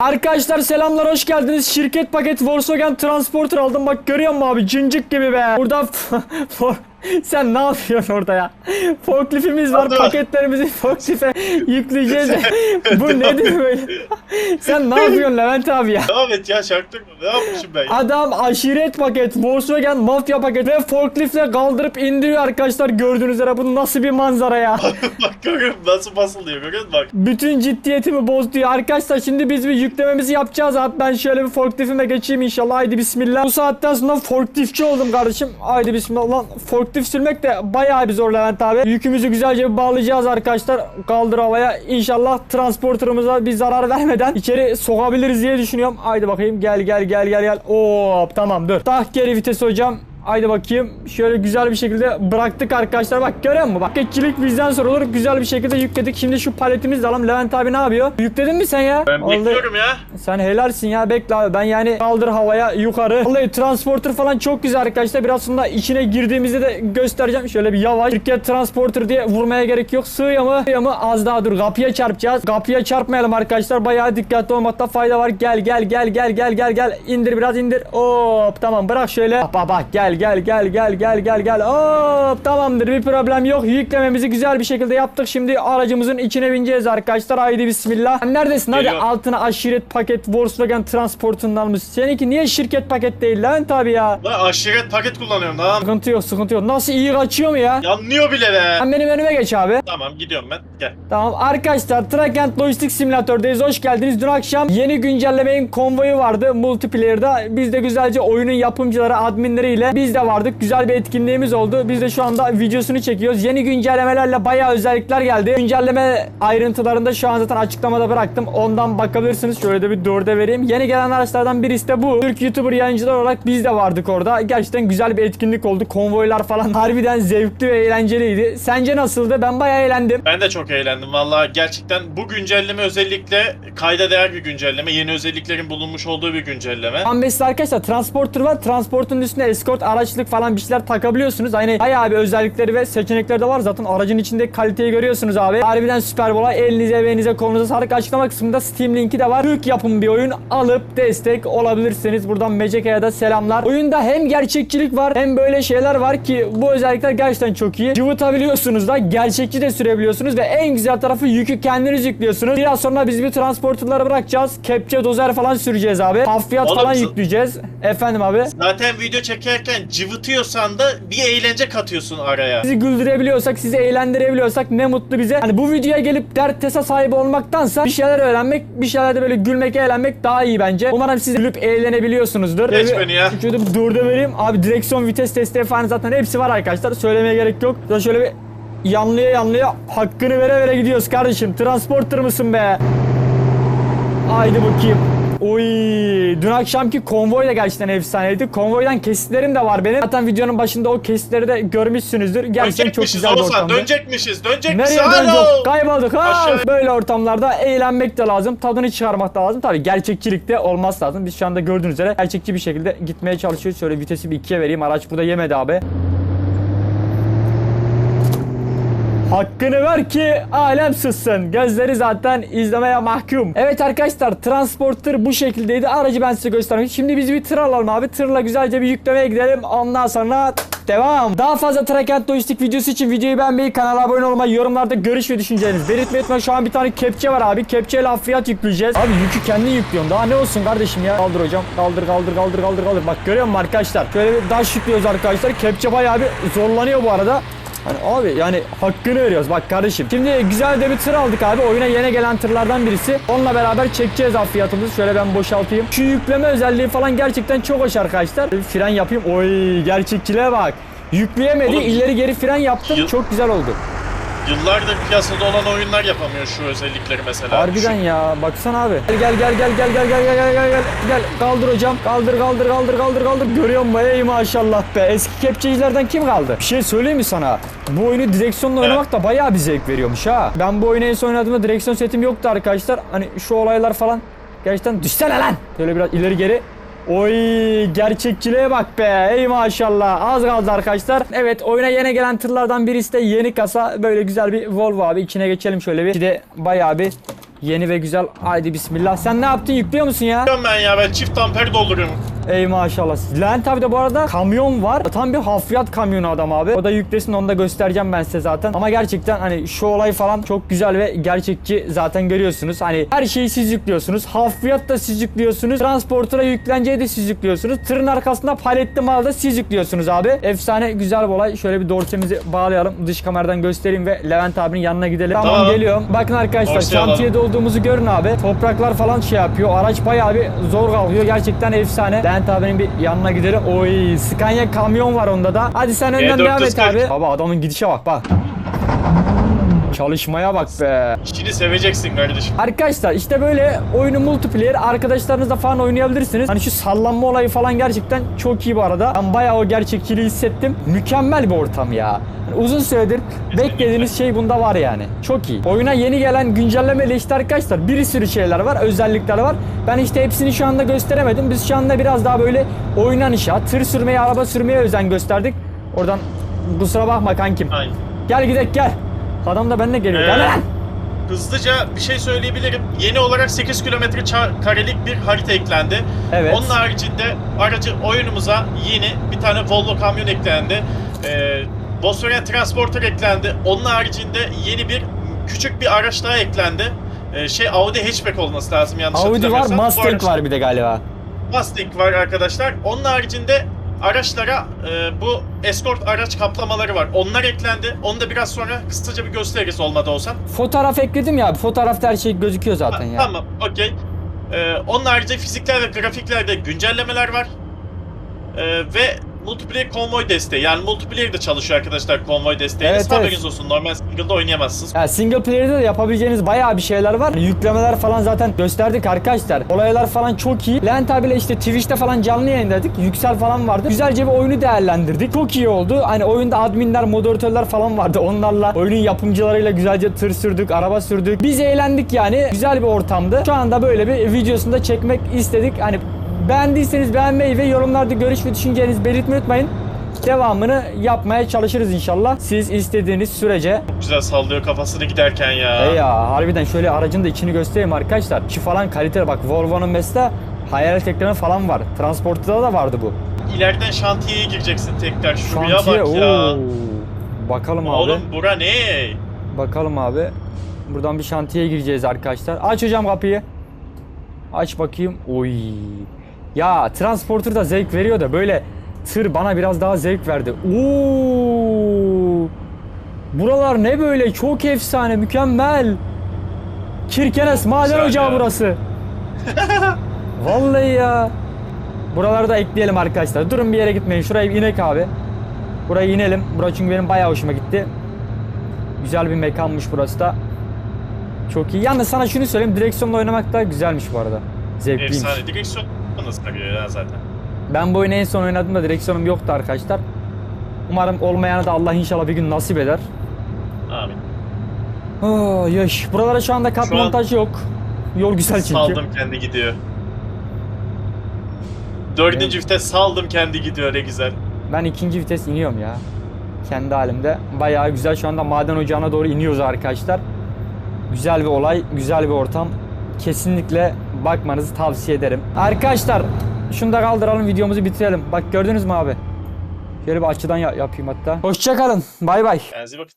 Arkadaşlar selamlar hoş geldiniz. Şirket paket Volkswagen Transporter aldım. Bak görüyor musun abi? Cincik gibi be. Burada sen ne yapıyorsun orada ya? Forkliftimiz var. Paketlerimizi forklifte yükleyeceğiz. Bu nedir böyle? sen ne yapıyorsun Levent abi ya? Devam et ya şarkı Ne yapmışım ben ya? Adam aşiret paket, Volkswagen mafya paket ve forkliftle kaldırıp indiriyor arkadaşlar gördüğünüz üzere. Bu nasıl bir manzara ya? bak görüyorum nasıl basılıyor görüyor musun bak. Bütün ciddiyetimi bozdu ya. Arkadaşlar şimdi biz bir yüklememizi yapacağız abi. Ben şöyle bir forklifime geçeyim inşallah. Haydi bismillah. Bu saatten sonra forkliftçi oldum kardeşim. Haydi bismillah. Lan forklift sürmek de bayağı bir zor Levent abi. Yükümüzü güzelce bağlayacağız arkadaşlar. Kaldır havaya. İnşallah transporterımıza bir zarar vermeden içeri sokabiliriz diye düşünüyorum. Haydi bakayım. Gel gel gel gel gel. Oo tamam dur. Tak geri vites hocam. Haydi bakayım. Şöyle güzel bir şekilde bıraktık arkadaşlar. Bak görüyor musun? Bak geçicilik bizden sorulur. Güzel bir şekilde yükledik. Şimdi şu paletimizi alalım. Levent abi ne yapıyor? Yükledin mi sen ya? Ben Vallahi- bekliyorum ya. Sen helalsin ya bekle abi. Ben yani kaldır havaya yukarı. Vallahi transporter falan çok güzel arkadaşlar. Biraz sonra içine girdiğimizde de göstereceğim. Şöyle bir yavaş. Şirket transporter diye vurmaya gerek yok. Sığıyor mu? Sığıyor mu? Az daha dur. Kapıya çarpacağız. Kapıya çarpmayalım arkadaşlar. Bayağı dikkatli olmakta fayda var. Gel gel gel gel gel gel gel. İndir biraz indir. Hop tamam bırak şöyle. Bak bak gel gel gel gel gel gel gel. Hop tamamdır bir problem yok. Yüklememizi güzel bir şekilde yaptık. Şimdi aracımızın içine bineceğiz arkadaşlar. Haydi bismillah. Sen neredesin? Hadi Geliyorum. altına aşiret paket Volkswagen transportundan almış. Seninki niye şirket paket değil lan tabi ya. Lan aşiret paket kullanıyorum lan. Sıkıntı yok sıkıntı yok. Nasıl iyi kaçıyor mu ya? Yanlıyor bile be. Sen benim önüme geç abi. Tamam gidiyorum ben. Gel. Tamam arkadaşlar Trakent Lojistik Simülatör'deyiz. Hoş geldiniz. Dün akşam yeni güncellemenin konvoyu vardı multiplayer'da. Biz de güzelce oyunun yapımcıları, adminleriyle biz de vardık. Güzel bir etkinliğimiz oldu. Biz de şu anda videosunu çekiyoruz. Yeni güncellemelerle bayağı özellikler geldi. Güncelleme ayrıntılarında şu an zaten açıklamada bıraktım. Ondan bakabilirsiniz. Şöyle de bir dörde vereyim. Yeni gelen araçlardan birisi de bu. Türk YouTuber yayıncılar olarak biz de vardık orada. Gerçekten güzel bir etkinlik oldu. Konvoylar falan harbiden zevkli ve eğlenceliydi. Sence nasıldı? Ben bayağı eğlendim. Ben de çok eğlendim vallahi gerçekten bu güncelleme özellikle kayda değer bir güncelleme. Yeni özelliklerin bulunmuş olduğu bir güncelleme. Ambes'te arkadaşlar transporter var. Transportun üstüne escort, araçlık falan bir şeyler takabiliyorsunuz. Hani bayağı bir özellikleri ve seçenekleri de var. Zaten aracın içindeki kaliteyi görüyorsunuz abi. Harbiden süper bola. Elinize, emeğinize, kolunuza sağlık. Açıklama kısmında Steam linki de var. Türk yapım bir oyun. Alıp destek olabilirsiniz. Buradan Meceka'ya da selamlar. Oyunda hem gerçekçilik var hem böyle şeyler var ki bu özellikler gerçekten çok iyi. Cıvıtabiliyorsunuz da gerçekçi de sürebiliyorsunuz ve en güzel tarafı yükü kendiniz yüklüyorsunuz. Biraz sonra biz bir transporterları bırakacağız. Kepçe dozer falan süreceğiz abi. Hafriyat Oğlum, falan yükleyeceğiz. Efendim abi. Zaten video çekerken cıvıtıyorsan da bir eğlence katıyorsun araya. Sizi güldürebiliyorsak, sizi eğlendirebiliyorsak ne mutlu bize. Hani bu videoya gelip dert tasa sahibi olmaktansa bir şeyler öğrenmek, bir şeyler de böyle gülmek, eğlenmek daha iyi bence. Umarım siz gülüp eğlenebiliyorsunuzdur. Geç beni ya. bir dörde vereyim. Abi direksiyon, vites testi falan zaten hepsi var arkadaşlar. Söylemeye gerek yok. Şöyle şöyle bir yanlıya yanlıya hakkını vere vere gidiyoruz kardeşim. Transporter mısın be? Haydi bakayım. Oy, dün akşamki konvoy da gerçekten efsaneydi. Konvoydan kesitlerim de var benim. Zaten videonun başında o kesitleri de görmüşsünüzdür. Gerçekten çok güzel bir ortamdı. dönecekmişiz dönecekmişiz. Nereye döneceğiz? Kaybolduk. Ha! Aşağı- Böyle ortamlarda eğlenmek de lazım. Tadını çıkarmak da lazım. Tabii gerçekçilik de olmaz lazım. Biz şu anda gördüğünüz üzere gerçekçi bir şekilde gitmeye çalışıyoruz. Şöyle vitesi bir ikiye vereyim. Araç burada yemedi abi. Hakkını ver ki alem sızsın. Gözleri zaten izlemeye mahkum. Evet arkadaşlar transporter bu şekildeydi. Aracı ben size göstermek. Şimdi biz bir tır alalım abi. Tırla güzelce bir yüklemeye gidelim. Ondan sonra devam. Daha fazla Trakent Lojistik videosu için videoyu beğenmeyi, kanala abone olmayı, yorumlarda görüş ve düşüncelerinizi belirtmeyi unutmayın. Şu an bir tane kepçe var abi. Kepçeyle hafriyat yükleyeceğiz. Abi yükü kendin yüklüyorsun. Daha ne olsun kardeşim ya. Kaldır hocam. Kaldır kaldır kaldır kaldır kaldır. Bak görüyor musun arkadaşlar? Şöyle bir daş yüklüyoruz arkadaşlar. Kepçe bayağı bir zorlanıyor bu arada. Hani abi yani hakkını veriyoruz bak kardeşim. Şimdi güzel de bir tır aldık abi. Oyuna yeni gelen tırlardan birisi. Onunla beraber çekeceğiz abi fiyatımızı. Şöyle ben boşaltayım. Şu yükleme özelliği falan gerçekten çok hoş arkadaşlar. Bir fren yapayım. Oy gerçekçiliğe bak. Yükleyemedi. Oğlum, ileri geri fren yaptım. yıl- Çok güzel oldu. Yıllardır piyasada olan oyunlar yapamıyor şu özellikleri mesela. Harbiden Şu- ya. Baksana abi. Gel gel gel gel gel gel gel gel gel gel gel. Kaldır hocam. Kaldır kaldır kaldır kaldır kaldır. Görüyor musun? Ey maşallah be. Eski kepçecilerden kim kaldı? Bir şey söyleyeyim mi sana? Bu oyunu direksiyonla oynamak da bayağı bir zevk veriyormuş ha. Ben bu oyunu en son oynadığımda direksiyon setim yoktu arkadaşlar. Hani şu olaylar falan gerçekten düşsene lan. Şöyle biraz ileri geri. Oy gerçekçiliğe bak be. Ey maşallah. Az kaldı arkadaşlar. Evet oyuna yeni gelen tırlardan birisi de yeni kasa. Böyle güzel bir Volvo abi. İçine geçelim şöyle bir. Bir de bayağı bir Yeni ve güzel. Haydi bismillah. Sen ne yaptın? Yüklüyor musun ya? Ben ya ben çift tamper dolduruyorum. Ey maşallah. Levent abi de bu arada kamyon var. Tam bir hafriyat kamyonu adam abi. O da yüklesin onu da göstereceğim ben size zaten. Ama gerçekten hani şu olay falan çok güzel ve gerçekçi zaten görüyorsunuz. Hani her şeyi siz yüklüyorsunuz. Hafriyat da siz yüklüyorsunuz. Transportura yüklenceyi de siz yüklüyorsunuz. Tırın arkasında paletli mal da siz yüklüyorsunuz abi. Efsane güzel bir olay. Şöyle bir dorçemizi bağlayalım. Dış kameradan göstereyim ve Levent abinin yanına gidelim. Tamam, Tamam. geliyorum. Bakın arkadaşlar alalım. şantiyede olduğumuzu görün abi. Topraklar falan şey yapıyor. Araç bayağı bir zor kalkıyor. Gerçekten efsane. Levent abinin bir yanına gidelim. Oy Scania kamyon var onda da. Hadi sen önden devam et abi. E440. Baba adamın gidişe bak bak. Çalışmaya bak be. İşini seveceksin kardeşim. Arkadaşlar işte böyle oyunu multiplayer arkadaşlarınızla falan oynayabilirsiniz. Hani şu sallanma olayı falan gerçekten çok iyi bu arada. Ben bayağı o gerçekçiliği hissettim. Mükemmel bir ortam ya. Yani uzun süredir beklediğiniz şey bunda var yani. Çok iyi. Oyuna yeni gelen güncellemeyle işte arkadaşlar bir sürü şeyler var, özellikler var. Ben işte hepsini şu anda gösteremedim. Biz şu anda biraz daha böyle oynanışa, tır sürmeye, araba sürmeye özen gösterdik. Oradan kusura bakma kankim. Aynen. Gel gidek gel. Adam da benimle geliyor. Ee, Gel lan. Hızlıca bir şey söyleyebilirim. Yeni olarak 8 kilometre karelik bir harita eklendi. Evet. Onun haricinde aracı oyunumuza yeni bir tane Volvo kamyon eklendi. Ee, Volkswagen Transporter eklendi. Onun haricinde yeni bir küçük bir araç daha eklendi. Ee, şey Audi hatchback olması lazım yanlış Audi var, Mustang var bir de galiba. Mustang var arkadaşlar. Onun haricinde araçlara e, bu escort araç kaplamaları var. Onlar eklendi. Onu da biraz sonra kısaca bir gösteririz olmadı olsan. Fotoğraf ekledim ya. Fotoğrafta her şey gözüküyor zaten Ha, ya. Tamam, okey. Ee, onun haricinde fizikler ve grafiklerde güncellemeler var. Ee, ve multiplayer konvoy desteği. Yani multiplayer de çalışıyor arkadaşlar konvoy desteği. Evet, Haberiniz evet. olsun. Normal single'da oynayamazsınız. Ya single player'de de yapabileceğiniz bayağı bir şeyler var. Yüklemeler falan zaten gösterdik arkadaşlar. Olaylar falan çok iyi. Levent abiyle işte Twitch'te falan canlı yayınladık. Yüksel falan vardı. Güzelce bir oyunu değerlendirdik. Çok iyi oldu. Hani oyunda adminler, moderatörler falan vardı. Onlarla oyunun yapımcılarıyla güzelce tır sürdük, araba sürdük. Biz eğlendik yani. Güzel bir ortamdı. Şu anda böyle bir videosunu da çekmek istedik. Hani beğendiyseniz beğenmeyi ve yorumlarda görüş ve düşüncelerinizi belirtmeyi unutmayın. Devamını yapmaya çalışırız inşallah. Siz istediğiniz sürece Çok güzel sallıyor kafasını giderken ya. Hey ya harbiden şöyle aracın da içini göstereyim arkadaşlar. Şu falan kaliteli bak Volvo'nun mesela hayalet ekranı falan var. Transporter'da da vardı bu. İleriden şantiyeye gireceksin tekrar. Şuraya Şantiye bak ya. oo. Bakalım abi. Oğlum bura ne? Bakalım abi. Buradan bir şantiyeye gireceğiz arkadaşlar. Aç hocam kapıyı. Aç bakayım. Oy. Ya transporter da zevk veriyor da böyle tır bana biraz daha zevk verdi. Oo. Buralar ne böyle? Çok efsane, mükemmel. Kirkenes maden ocağı burası. Vallahi ya. Buraları da ekleyelim arkadaşlar. Durun bir yere gitmeyin. Şuraya inek abi. Buraya inelim. Burası çünkü benim bayağı hoşuma gitti. Güzel bir mekanmış burası da. Çok iyi. Yalnız sana şunu söyleyeyim. Direksiyonla oynamak da güzelmiş bu arada. Zevkliymiş. Efsane. Direksiyon nasıl sarıyor ya zaten. Ben bu oyunu en son oynadığımda direksiyonum yoktu arkadaşlar. Umarım olmayanı da Allah inşallah bir gün nasip eder. Amin. Oh, yaş. Buralara şu anda kat Şu an- montaj yok. Yol güzel çünkü. Saldım kendi gidiyor. Dördüncü vites saldım kendi gidiyor ne güzel. Ben ikinci vites iniyorum ya. Kendi halimde. Bayağı güzel. Şu anda maden ocağına doğru iniyoruz arkadaşlar. Güzel bir olay, güzel bir ortam. Kesinlikle bakmanızı tavsiye ederim. Arkadaşlar şunu da kaldıralım videomuzu bitirelim. Bak gördünüz mü abi? Şöyle bir açıdan ya- yapayım hatta. Hoşçakalın. Bay bay.